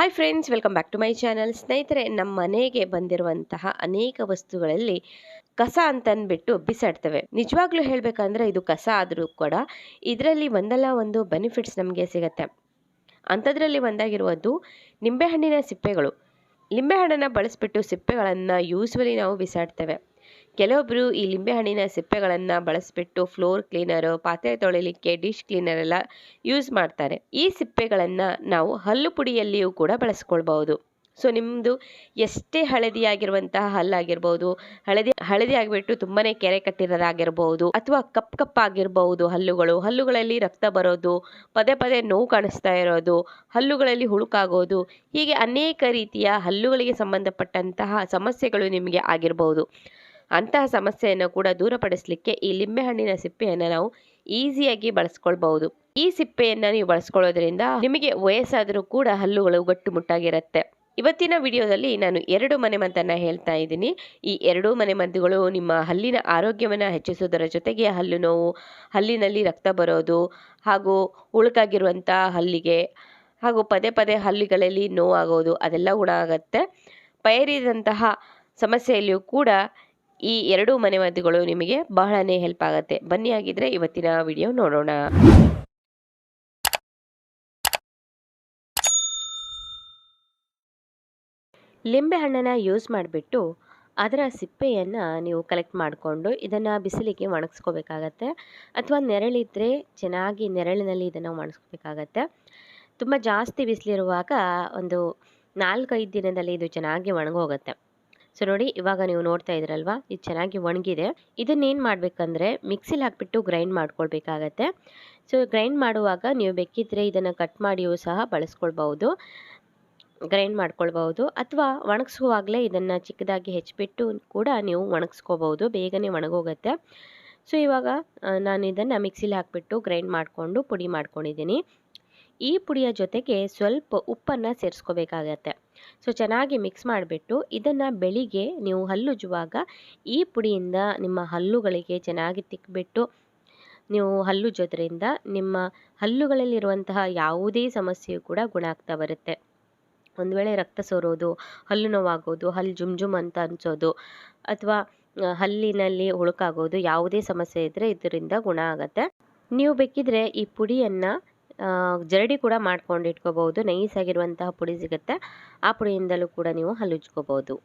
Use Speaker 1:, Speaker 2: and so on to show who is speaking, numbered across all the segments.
Speaker 1: Hi friends welcome back to my channel ಸ್ನೇಹಿತರೆ ನಮ್ಮ ಮನೆಗೆ ಬಂದಿರುವಂತಹ ಅನೇಕ ವಸ್ತುಗಳಲ್ಲಿ ಕಸ ಅಂತಂದ್ಬಿಟ್ಟು ಬಿಸಾಡ್ತೇವೆ. ನಿಜವಾಗ್ಲೂ ಹೇಳಬೇಕಂದ್ರೆ ಇದು ಕಸ ಆದರೂ ಕೂಡ ಇದರಲ್ಲಿ ಒಂದಲ್ಲ ಒಂದು ಬೆನಿಫಿಟ್ಸ್ ನಮಗೆ ಸಿಗತ್ತೆ. ಅಂಥದ್ರಲ್ಲಿ ಒಂದಾಗಿರುವುದು ನಿಂಬೆಹಣ್ಣಿನ ಸಿಪ್ಪೆಗಳು. ನಿಂಬೆಹಣ್ಣನ್ನು ಬಳಸಿಬಿಟ್ಟು ಸಿಪ್ಪೆಗಳನ್ನು ಯೂಸ್ವಲಿ ನಾವು ಬಿಸಾಡ್ತೇವೆ. ಕೆಲವೊಬ್ಬರು ಈ ಲಿಂಬೆಹಣ್ಣಿನ ಸಿಪ್ಪೆಗಳನ್ನು ಬಳಸಿಬಿಟ್ಟು ಫ್ಲೋರ್ ಕ್ಲೀನರ್, ಪಾತ್ರೆ ತೊಳಿಲಿಕ್ಕೆ ಡಿಶ್ ಕ್ಲೀನರ್ ಎಲ್ಲ ಯೂಸ್ ಮಾಡ್ತಾರೆ. ಈ ಸಿಪ್ಪೆಗಳನ್ನು ನಾವು ಹಲ್ಲು ಪುಡಿಯಲ್ಲಿಯೂ ಕೂಡ ಬಳಸ್ಕೊಳ್ಬಹುದು. ಸೊ ನಿಮ್ಮದು ಎಷ್ಟೇ ಹಳದಿಯಾಗಿರುವಂತಹ ಹಲ್ಲಾಗಿರ್ಬೋದು ಹಳದಿ ಹಳದಿ ಆಗಿಬಿಟ್ಟು ತುಂಬಾ ಕೆರೆ ಕಟ್ಟಿರೋದಾಗಿರ್ಬೋದು, ಅಥವಾ ಕಪ್ ಕಪ್ಪಾಗಿರ್ಬೋದು ಹಲ್ಲುಗಳು, ಹಲ್ಲುಗಳಲ್ಲಿ ರಕ್ತ ಬರೋದು, ಪದೇ ಪದೇ ನೋವು ಕಾಣಿಸ್ತಾ ಇರೋದು, ಹಲ್ಲುಗಳಲ್ಲಿ ಹುಳುಕಾಗೋದು, ಹೀಗೆ ಅನೇಕ ರೀತಿಯ ಹಲ್ಲುಗಳಿಗೆ ಸಂಬಂಧಪಟ್ಟಂತಹ ಸಮಸ್ಯೆಗಳು ನಿಮಗೆ ಆಗಿರ್ಬೋದು. ಅಂತಹ ಸಮಸ್ಯೆಯನ್ನು ಕೂಡ ದೂರಪಡಿಸಲಿಕ್ಕೆ ಈ ಲಿಂಬೆಹಣ್ಣಿನ ಸಿಪ್ಪೆಯನ್ನು ನಾವು ಈಸಿಯಾಗಿ ಬಳಸ್ಕೊಳ್ಬಹುದು. ಈ ಸಿಪ್ಪೆಯನ್ನು ನೀವು ಬಳಸ್ಕೊಳ್ಳೋದ್ರಿಂದ ನಿಮಗೆ ವಯಸ್ಸಾದರೂ ಕೂಡ ಹಲ್ಲುಗಳು ಗಟ್ಟುಮುಟ್ಟಾಗಿರುತ್ತೆ. ಇವತ್ತಿನ ವಿಡಿಯೋದಲ್ಲಿ ನಾನು ಎರಡು ಮನೆಮದ್ದನ್ನು ಹೇಳ್ತಾ ಇದ್ದೀನಿ. ಈ ಎರಡೂ ಮನೆಮದ್ದುಗಳು ನಿಮ್ಮ ಹಲ್ಲಿನ ಆರೋಗ್ಯವನ್ನು ಹೆಚ್ಚಿಸೋದರ ಜೊತೆಗೆ ಹಲ್ಲು ನೋವು, ಹಲ್ಲಿನಲ್ಲಿ ರಕ್ತ ಬರೋದು ಹಾಗೂ ಉಳುಕಾಗಿರುವಂಥ ಹಲ್ಲಿಗೆ ಹಾಗೂ ಪದೇ ಪದೇ ಹಲ್ಲಿಗಳಲ್ಲಿ ನೋವಾಗೋದು ಅದೆಲ್ಲ ಗುಣ ಆಗುತ್ತೆ. ಪೈರಿದಂತಹ ಸಮಸ್ಯೆಯಲ್ಲಿಯೂ ಕೂಡ ಈ ಎರಡೂ ಮನೆಮದ್ದುಗಳು ನಿಮಗೆ ಬಹಳನೇ ಹೆಲ್ಪ್ ಆಗುತ್ತೆ. ಬನ್ನಿ ಆಗಿದ್ರೆ ಇವತ್ತಿನ ವಿಡಿಯೋ ನೋಡೋಣ. ಲಿಂಬೆ ಹಣ್ಣನ್ನು ಯೂಸ್ ಮಾಡಿಬಿಟ್ಟು ಅದರ ಸಿಪ್ಪೆಯನ್ನು ನೀವು ಕಲೆಕ್ಟ್ ಮಾಡಿಕೊಂಡು ಇದನ್ನು ಬಿಸಿಲಿಗೆ ಒಣಗಿಸ್ಕೋಬೇಕಾಗತ್ತೆ. ಅಥವಾ ನೆರಳಿದ್ದರೆ ಚೆನ್ನಾಗಿ ನೆರಳಿನಲ್ಲಿ ಇದನ್ನು ಒಣಗಿಸ್ಕೋಬೇಕಾಗತ್ತೆ. ತುಂಬ ಜಾಸ್ತಿ ಬಿಸಿಲಿರುವಾಗ ಒಂದು ನಾಲ್ಕೈದು ದಿನದಲ್ಲಿ ಇದು ಚೆನ್ನಾಗಿ ಒಣಗೋಗುತ್ತೆ. ಸೊ ನೋಡಿ, ಇವಾಗ ನೀವು ನೋಡ್ತಾ ಇದ್ರಲ್ವಾ? ಇದು ಚೆನ್ನಾಗಿ ಒಣಗಿದೆ. ಇದನ್ನೇನು ಮಾಡಬೇಕಂದ್ರೆ ಮಿಕ್ಸಿಲಿ ಹಾಕ್ಬಿಟ್ಟು ಗ್ರೈಂಡ್ ಮಾಡ್ಕೊಳ್ಬೇಕಾಗತ್ತೆ. ಸೊ ಗ್ರೈಂಡ್ ಮಾಡುವಾಗ ನೀವು ಬೇಕಿದ್ರೆ ಇದನ್ನು ಕಟ್ ಮಾಡಿಯೂ ಸಹ ಬಳಸ್ಕೊಳ್ಬಹುದು. ಗ್ರೈಂಡ್ ಮಾಡ್ಕೊಳ್ಬಹುದು. ಅಥವಾ ಒಣಗಿಸುವಾಗಲೇ ಇದನ್ನು ಚಿಕ್ಕದಾಗಿ ಹೆಚ್ಚಿಬಿಟ್ಟು ಕೂಡ ನೀವು ಒಣಗಿಸ್ಕೋಬಹುದು. ಬೇಗನೆ ಒಣಗೋಗುತ್ತೆ. ಸೊ ಇವಾಗ ನಾನು ಇದನ್ನು ಮಿಕ್ಸಿಲಿ ಹಾಕಿಬಿಟ್ಟು ಗ್ರೈಂಡ್ ಮಾಡಿಕೊಂಡು ಪುಡಿ ಮಾಡ್ಕೊಂಡಿದ್ದೀನಿ. ಈ ಪುಡಿಯ ಜೊತೆಗೆ ಸ್ವಲ್ಪ ಉಪ್ಪನ್ನು ಸೇರಿಸ್ಕೋಬೇಕಾಗತ್ತೆ. ಸೊ ಚೆನ್ನಾಗಿ ಮಿಕ್ಸ್ ಮಾಡಿಬಿಟ್ಟು ಇದನ್ನು ಬೆಳಿಗ್ಗೆ ನೀವು ಹಲ್ಲುಜ್ಜುವಾಗ ಈ ಪುಡಿಯಿಂದ ನಿಮ್ಮ ಹಲ್ಲುಗಳಿಗೆ ಚೆನ್ನಾಗಿ ತಿಕ್ಬಿಟ್ಟು ನೀವು ಹಲ್ಲುಜ್ಜೋದ್ರಿಂದ ನಿಮ್ಮ ಹಲ್ಲುಗಳಲ್ಲಿರುವಂತಹ ಯಾವುದೇ ಸಮಸ್ಯೆಯು ಕೂಡ ಗುಣ ಆಗ್ತಾ ಬರುತ್ತೆ. ಒಂದು ವೇಳೆ ರಕ್ತ ಸೋರೋದು, ಹಲ್ಲು ನೋವಾಗೋದು, ಹಲ್ಲು ಜುಮ್ ಜುಮ್ ಅಂತ ಅನಿಸೋದು ಅಥವಾ ಹಲ್ಲಿನಲ್ಲಿ ಹುಳುಕಾಗೋದು ಯಾವುದೇ ಸಮಸ್ಯೆ ಇದ್ದರೆ ಇದರಿಂದ ಗುಣ ಆಗುತ್ತೆ. ನೀವು ಬೇಕಿದ್ರೆ ಈ ಪುಡಿಯನ್ನು ಜರಡಿ ಕೂಡ ಮಾಡ್ಕೊಂಡು ನೈಸ್ ಆಗಿರುವಂತಹ ಪುಡಿ ಸಿಗುತ್ತೆ. ಆ ಪುಡಿಯಿಂದಲೂ ಕೂಡ ನೀವು ಹಲ್ಲುಜ್ಕೋಬಹುದು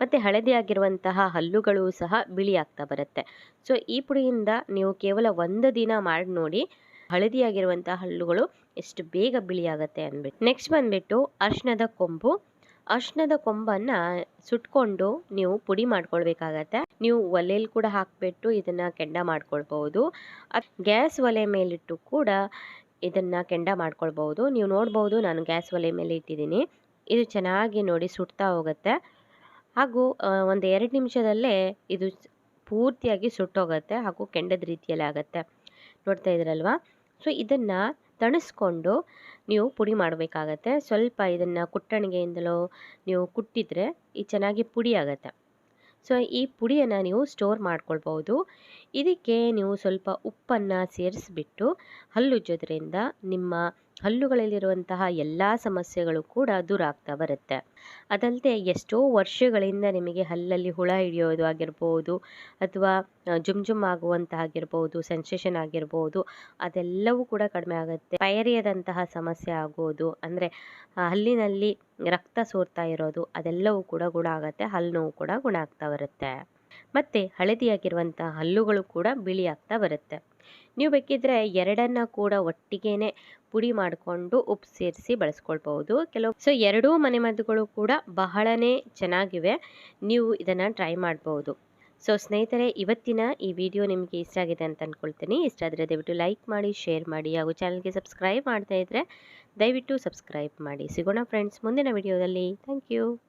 Speaker 1: ಮತ್ತು ಹಳದಿ ಆಗಿರುವಂತಹ ಹಲ್ಲುಗಳು ಸಹ ಬಿಳಿ ಆಗ್ತಾ ಬರುತ್ತೆ. ಸೊ ಈ ಪುಡಿಯಿಂದ ನೀವು ಕೇವಲ ಒಂದು ದಿನ ಮಾಡಿ ನೋಡಿ, ಹಳದಿಯಾಗಿರುವಂತಹ ಹಲ್ಲುಗಳು ಎಷ್ಟು ಬೇಗ ಬಿಳಿ ಆಗುತ್ತೆ ಅಂದ್ಬಿಟ್ಟು ನೆಕ್ಸ್ಟ್ ಬಂದ್ಬಿಟ್ಟು ಅರ್ಶಿಣದ ಕೊಂಬು. ಅರ್ಶಿಣದ ಕೊಂಬನ್ನು ಸುಟ್ಕೊಂಡು ನೀವು ಪುಡಿ ಮಾಡ್ಕೊಳ್ಬೇಕಾಗತ್ತೆ. ನೀವು ಒಲೆಯಲ್ಲಿ ಕೂಡ ಹಾಕಿಬಿಟ್ಟು ಇದನ್ನು ಕೆಂಡ ಮಾಡ್ಕೊಳ್ಬಹುದು. ಗ್ಯಾಸ್ ಒಲೆ ಮೇಲಿಟ್ಟು ಕೂಡ ಇದನ್ನು ಕೆಂಡ ಮಾಡ್ಕೊಳ್ಬಹುದು. ನೀವು ನೋಡ್ಬೋದು ನಾನು ಗ್ಯಾಸ್ ಒಲೆ ಮೇಲೆ ಇಟ್ಟಿದ್ದೀನಿ. ಇದು ಚೆನ್ನಾಗಿ ನೋಡಿ ಸುಡ್ತಾ ಹೋಗುತ್ತೆ. ಹಾಗೂ ಒಂದು ಎರಡು ನಿಮಿಷದಲ್ಲೇ ಇದು ಪೂರ್ತಿಯಾಗಿ ಸುಟ್ಟೋಗುತ್ತೆ ಹಾಗೂ ಕೆಂಡದ ರೀತಿಯಲ್ಲಿ ಆಗುತ್ತೆ ನೋಡ್ತಾ ಇದ್ರಲ್ವಾ? ಸೊ, ಇದನ್ನು ತಣಿಸ್ಕೊಂಡು ನೀವು ಪುಡಿ ಮಾಡಬೇಕಾಗತ್ತೆ. ಸ್ವಲ್ಪ ಇದನ್ನು ಕುಟ್ಟಣಿಗೆಯಿಂದಲೋ ನೀವು ಕುಟ್ಟಿದರೆ ಈ ಚೆನ್ನಾಗಿ ಪುಡಿ ಆಗುತ್ತೆ. ಸೊ ಈ ಪುಡಿಯನ್ನು ನೀವು ಸ್ಟೋರ್ ಮಾಡ್ಕೊಳ್ಬೋದು ಇದಕ್ಕೆ ನೀವು ಸ್ವಲ್ಪ ಉಪ್ಪನ್ನು ಸೇರಿಸ್ಬಿಟ್ಟು ಹಲ್ಲುಜ್ಜೋದ್ರಿಂದ ನಿಮ್ಮ ಹಲ್ಲುಗಳಲ್ಲಿರುವಂತಹ ಎಲ್ಲ ಸಮಸ್ಯೆಗಳು ಕೂಡ ದೂರ ಆಗ್ತಾ ಬರುತ್ತೆ. ಅದಲ್ಲದೆ ಎಷ್ಟೋ ವರ್ಷಗಳಿಂದ ನಿಮಗೆ ಹಲ್ಲಲ್ಲಿ ಹುಳ ಹಿಡಿಯೋದು ಆಗಿರ್ಬೋದು, ಅಥವಾ ಜುಮ್ ಜುಮ್ ಆಗುವಂತಾಗಿರ್ಬೋದು ಸೆನ್ಸೇಷನ್ ಆಗಿರ್ಬೋದು, ಅದೆಲ್ಲವೂ ಕೂಡ ಕಡಿಮೆ ಆಗುತ್ತೆ. ಪೈರಿಯದಂತಹ ಸಮಸ್ಯೆ ಆಗೋದು, ಅಂದರೆ ಹಲ್ಲಿನಲ್ಲಿ ರಕ್ತ ಸೋರ್ತಾ ಇರೋದು, ಅದೆಲ್ಲವೂ ಕೂಡ ಗುಣ ಆಗುತ್ತೆ, ಹಲ್ಲು ನೋವು ಕೂಡ ಗುಣ ಆಗ್ತಾ ಬರುತ್ತೆ. ಮತ್ತು ಹಳದಿಯಾಗಿರುವಂಥ ಹಲ್ಲುಗಳು ಕೂಡ ಬಿಳಿ ಬರುತ್ತೆ. ನೀವು ಬೇಕಿದ್ರೆ ಎರಡನ್ನ ಕೂಡ ಒಟ್ಟಿಗೆನೆ ಪುಡಿ ಮಾಡಿಕೊಂಡು ಉಪ್ಪು ಸೇರಿಸಿ ಬಳಸ್ಕೊಳ್ಬಹುದು. ಕೆಲವು ಸೊ, ಎರಡೂ ಮನೆಮದ್ದುಗಳು ಕೂಡ ಬಹಳನೇ ಚೆನ್ನಾಗಿವೆ. ನೀವು ಇದನ್ನು ಟ್ರೈ ಮಾಡ್ಬೋದು ಸೊ, ಸ್ನೇಹಿತರೆ, ಇವತ್ತಿನ ಈ ವಿಡಿಯೋ ನಿಮಗೆ ಇಷ್ಟ ಆಗಿದೆ ಅಂತ ಅಂದ್ಕೊಳ್ತೀನಿ ಇಷ್ಟ ಆದರೆ ದಯವಿಟ್ಟು ಲೈಕ್ ಮಾಡಿ, ಶೇರ್ ಮಾಡಿ ಹಾಗೂ ಚಾನಲ್ಗೆ ಸಬ್ಸ್ಕ್ರೈಬ್ ಮಾಡ್ತಾ ಇದ್ದರೆ ದಯವಿಟ್ಟು ಸಬ್ಸ್ಕ್ರೈಬ್ ಮಾಡಿ. ಸಿಗೋಣ ಫ್ರೆಂಡ್ಸ್ ಮುಂದಿನ ವಿಡಿಯೋದಲ್ಲಿ. Thank you.